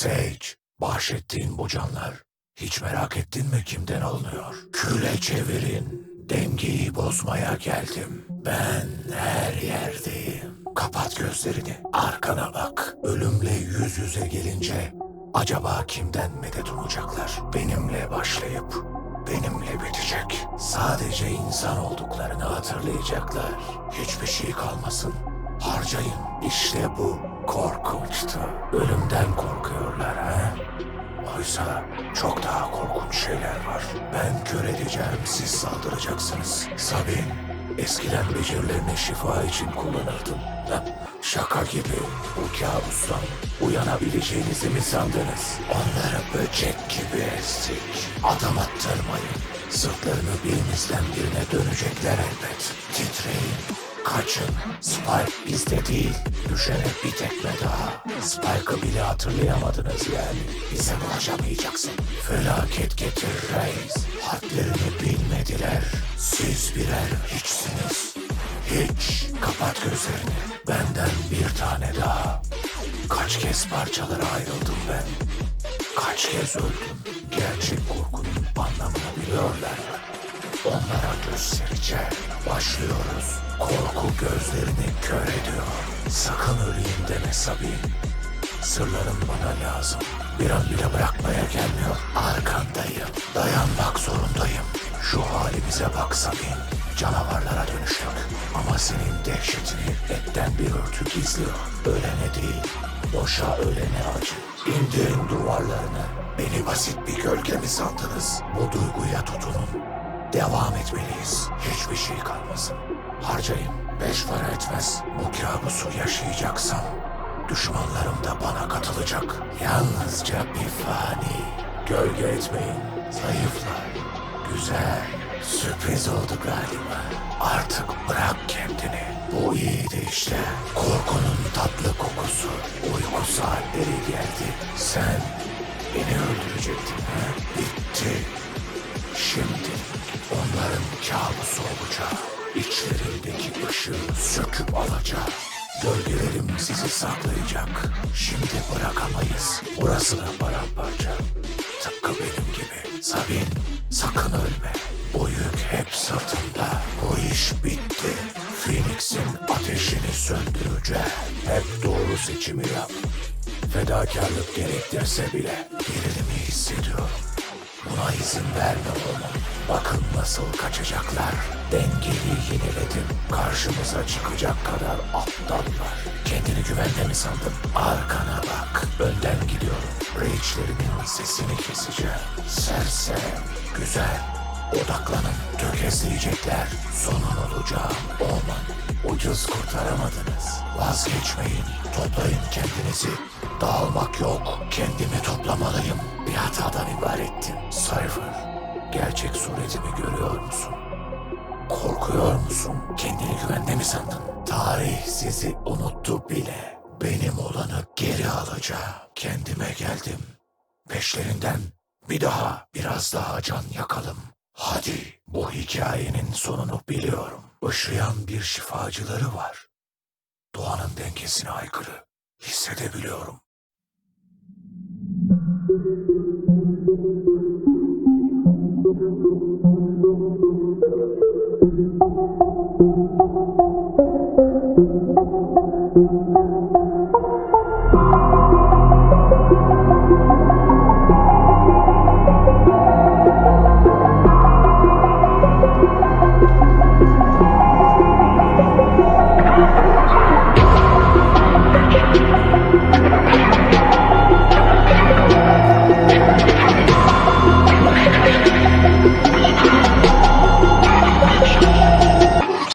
Sage, bahşettiğin bu canlar. Hiç merak ettin mi kimden alınıyor? Küle çevirin. Dengeyi bozmaya geldim. Ben her yerdeyim. Kapat gözlerini. Arkana bak. Ölümle yüz yüze gelince acaba kimden medet umacaklar? Benimle başlayıp benimle bitecek. Sadece insan olduklarını hatırlayacaklar. Hiçbir şey kalmasın. Harcayın. İşte bu korkunçtu. Ölümden korkuyorlar ha? Oysa çok daha korkunç şeyler var. Ben kör edeceğim, siz saldıracaksınız. Sabin, eskiden becerilerini şifa için kullanırdın. Heh, Şaka gibi, bu kabustan uyanabileceğinizi mi sandınız? Onları böcek gibi ezdik. Adım attırmayın. Sırtlarını birinizden birine dönecekler elbet. Titreyin. Kaçın. Spike bizde değil. Düşene bir tekme daha. Spike'ı bile hatırlayamadınız yani. Bize ulaşamayacaksın. Felaket getir reis. Hadlerini bilmediler. Siz birer hiçsiniz. Hiç. Kapat gözlerini. Benden bir tane daha. Kaç kez parçalara ayrıldım ben. Kaç kez öldüm. Gerçek korkunun anlamını biliyorlar? Onlara göstereceğim. Başlıyoruz. Korku gözlerini kör ediyor. Sakın öleyim deme Sabin. Sırların bana lazım. Bir an bile bırakmaya gelmiyor. Arkandayım. Dayanmak zorundayım. Şu halimize bak Sabin. Canavarlara dönüştük. Ama senin dehşetini etten bir örtü gizliyor. Ölene değil, boşa ölene acı. İndirin duvarlarını. Beni basit bir gölge mi sandınız? Bu duyguya tutunun. Devam etmeliyiz. Hiçbir şey kalmasın. Harcayın. Beş para etmez. Bu kabusu yaşayacaksam düşmanlarım da bana katılacak. Yalnızca bir fani. Gölge etmeyin. Zayıflar. Güzel. Sürpriz oldu galiba. Artık bırak kendini. Bu iyiydi işte. Korkunun tatlı kokusu. Uyku saatleri geldi. Sen beni öldürecektin ha? Işığı söküp alacağım. Gölgelerim sizi saklayacak. Şimdi bırakamayız. Burası da paramparça. Tıpkı benim gibi. Sabin sakın ölme. Bu yük hep sırtımda. Bu iş bitti. Phoenix'in ateşini söndüreceğim. Hep doğru seçimi yap. Fedakarlık gerektirse bile gerilimi hissediyorum. Buna izin verme oğlum. Bakın nasıl kaçacaklar. Dengeyi yeniledim. Karşımıza çıkacak kadar aptallar. Kendini güvende mi sandın? Arkana bak. Önden gidiyorum. Reach'lerimin sesini keseceğim. Sersem. Güzel. Odaklanın. Tökezleyecekler. Sonun olacağım. Olman. Ucuz kurtaramadınız. Vazgeçmeyin. Toplayın kendinizi. Dağılmak yok. Kendimi toplamalıyım. Bir hatadan ibarettim. Cypher. Gerçek suretimi görüyor musun? Korkuyor musun? Kendini güvende mi sandın? Tarih sizi unuttu bile. Benim olanı geri alacağım. Kendime geldim. Peşlerinden bir daha biraz daha can yakalım. Hadi bu hikayenin sonunu biliyorum. Işıyan bir şifacıları var. Doğanın dengesine aykırı. Hissedebiliyorum.